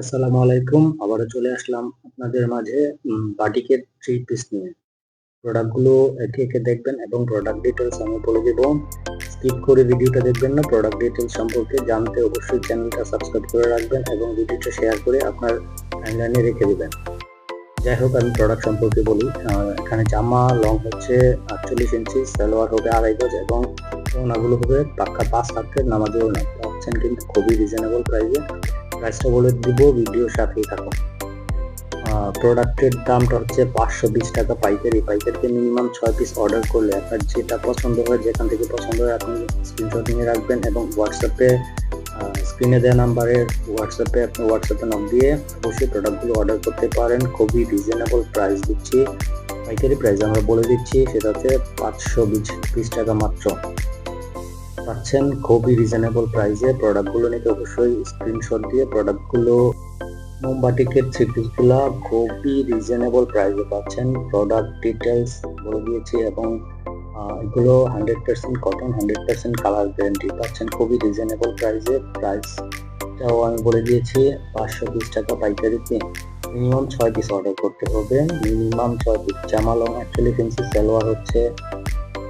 আসসালামু আলাইকুম। আবারও চলে আসলাম আপনাদের মাঝে বাটিকের থ্রি পিস নিয়ে। প্রোডাক্টগুলো একে একে দেখবেন এবং প্রোডাক্ট ডিটেলস আমি বলে দেবো। স্কিপ করে ভিডিওটা দেখবেন না প্রোডাক্ট ডিটেলস সম্পর্কে জানতে অবশ্যই চ্যানেলটা সাবস্ক্রাইব করে রাখবেন এবং ভিডিওটা শেয়ার করে আপনার টাইমলাইনে রেখে দিবেন। যাই হোক, আমি প্রোডাক্ট সম্পর্কে বলি। এখানে জামা লং হচ্ছে আটচল্লিশ ইঞ্চি সালোয়ার হবে আড়াই গজ এবং ওনাগুলো হবে পাক্কা পাঁচ হাতের, নামাজেও না অপশন কিন্তু খুবই রিজনেবল প্রাইসে প্রাইসটা বলে দিব ভিডিওর সাথেই থাকুন প্রোডাক্টের দামটা হচ্ছে পাঁচশো বিশ টাকা পাইকারি। পাইকারিতে মিনিমাম ছয় পিস অর্ডার করলে আপনার যেটা পছন্দ হয়, যেখান থেকে পছন্দ হয়, আপনি স্ক্রিনশট নিয়ে রাখবেন এবং হোয়াটসঅ্যাপে স্ক্রিনে দেওয়া নাম্বারে হোয়াটসঅ্যাপে আপনি হোয়াটসঅ্যাপে নক দিয়ে অবশ্যই প্রোডাক্টগুলো অর্ডার করতে পারেন। খুবই রিজনেবল প্রাইস দিচ্ছি। পাইকারি প্রাইস আমরা বলে দিচ্ছি, সেটা হচ্ছে পাঁচশো বিশ টাকা মাত্র। পাচ্ছেন খুবই রিজনেবল প্রাইসে প্রোডাক্টগুলো নিতে। অবশ্যই স্ক্রিনশট দিয়ে প্রোডাক্টগুলো মোমবাটিকের পিসগুলো খুবই রিজনেবল প্রাইসে পাচ্ছেন। প্রোডাক্ট ডিটেলস বলে দিয়েছি এবং এগুলো hundred percent cotton hundred percent colour guarantee পাচ্ছেন। খুবই রিজনেবল প্রাইসে প্রাইসটাও আমি বলে দিয়েছি, পাঁচশো বিশ টাকা পাইকারিতে মিনিমাম ছয় পিস অর্ডার করতে হবে। মিনিমাম ছয় পিস জামা লং অ্যাকচুয়ালি ফেন্সি সালোয়ার হচ্ছে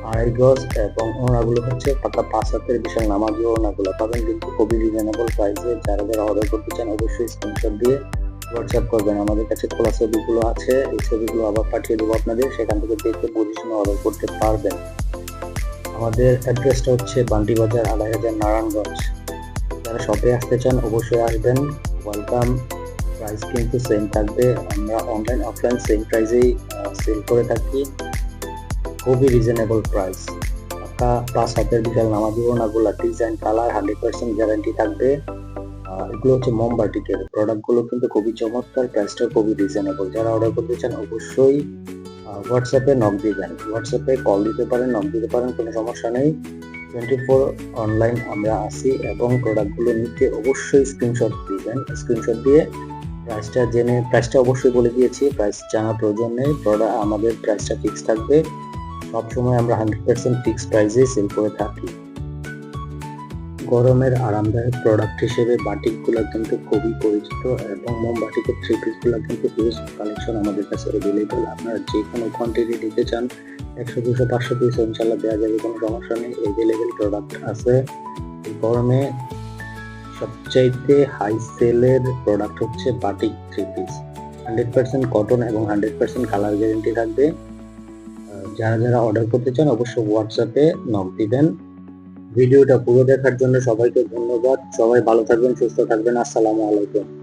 আড়াই গজ এবং ওনাগুলো হচ্ছে পাকা পাঁচ হাতের বিশাল নামাজি ওনাগুলো পাবেন, কিন্তু খুবই রিজনেবল প্রাইসে যারা যারা অর্ডার করতে চান, অবশ্যই স্ক্রিনশট দিয়ে হোয়াটসঅ্যাপ করবেন। আমাদের কাছে খোলা ছবিগুলো আছে। এই ছবিগুলো আবার পাঠিয়ে দেবো আপনাদের। সেখান থেকে দেখে পজিশনে অর্ডার করতে পারবেন। আমাদের অ্যাড্রেসটা হচ্ছে বান্টি বাজার আড়াই হাজার নারায়ণগঞ্জ। যারা শপে আসতে চান, অবশ্যই আসবেন। ওয়েলকাম প্রাইস কিন্তু সেম থাকবে। আমরা অনলাইন অফলাইন সেম প্রাইসেই সেল করে থাকি। খুবই রিজনেবল প্রাইস পাকা পাঁচ হাতের বিশাল নামাজি ওনাগুলা design colour hundred percent guarantee থাকবে। এগুলো হচ্ছে মোমবাটিকের প্রোডাক্টগুলো কিন্তু খুবই চমৎকার প্রাইসটা খুবই রিজনেবল যারা অর্ডার করতে চান, অবশ্যই হোয়াটসঅ্যাপে নক দিবেন হোয়াটসঅ্যাপে কল দিতে পারেন নক দিতে পারেন, কোনো সমস্যা নেই। টোয়েন্টি ফোর অনলাইন আমরা আসি এবং প্রোডাক্টগুলো নিতে অবশ্যই স্ক্রিনশট দিবেন স্ক্রিনশট দিয়ে প্রাইসটা জেনে প্রাইসটা অবশ্যই বলে দিয়েছি। প্রাইস জানার প্রয়োজন নেই। প্রোডাক্ট আমাদের প্রাইসটা ফিক্স থাকবে। সবসময় আমরা হান্ড্রেড পার্সেন্ট ফিক্স প্রাইসে সেল করে থাকি। গরমের আরামদায়ক প্রোডাক্ট হিসেবে বাটিকগুলো কিন্তু খুবই পরিচিত এবং মোম বাটিকের থ্রি পিসগুলো কিন্তু হিউজ কালেকশন আমাদের কাছে অ্যাভেলেবেল আপনারা যে কোনো কোয়ান্টিটি নিতে চান, একশো, দুশো, পাঁচশো পিস ইনশাল্লাহ দেওয়া যাবে, কোনো সমস্যা নেই। অ্যাভেলেবেল প্রোডাক্ট আছে। গরমে সবচাইতে হাই সেলের প্রোডাক্ট হচ্ছে batik three piece hundred percent cotton এবং হান্ড্রেড পার্সেন্ট কালার গ্যারেন্টি থাকবে। যারা যারা অর্ডার করতে চান, অবশ্যই হোয়াটসঅ্যাপে নক দিবেন। ভিডিওটা পুরো দেখার জন্য সবাইকে ধন্যবাদ। সবাই ভালো থাকবেন, সুস্থ থাকবেন। আসসালামু আলাইকুম।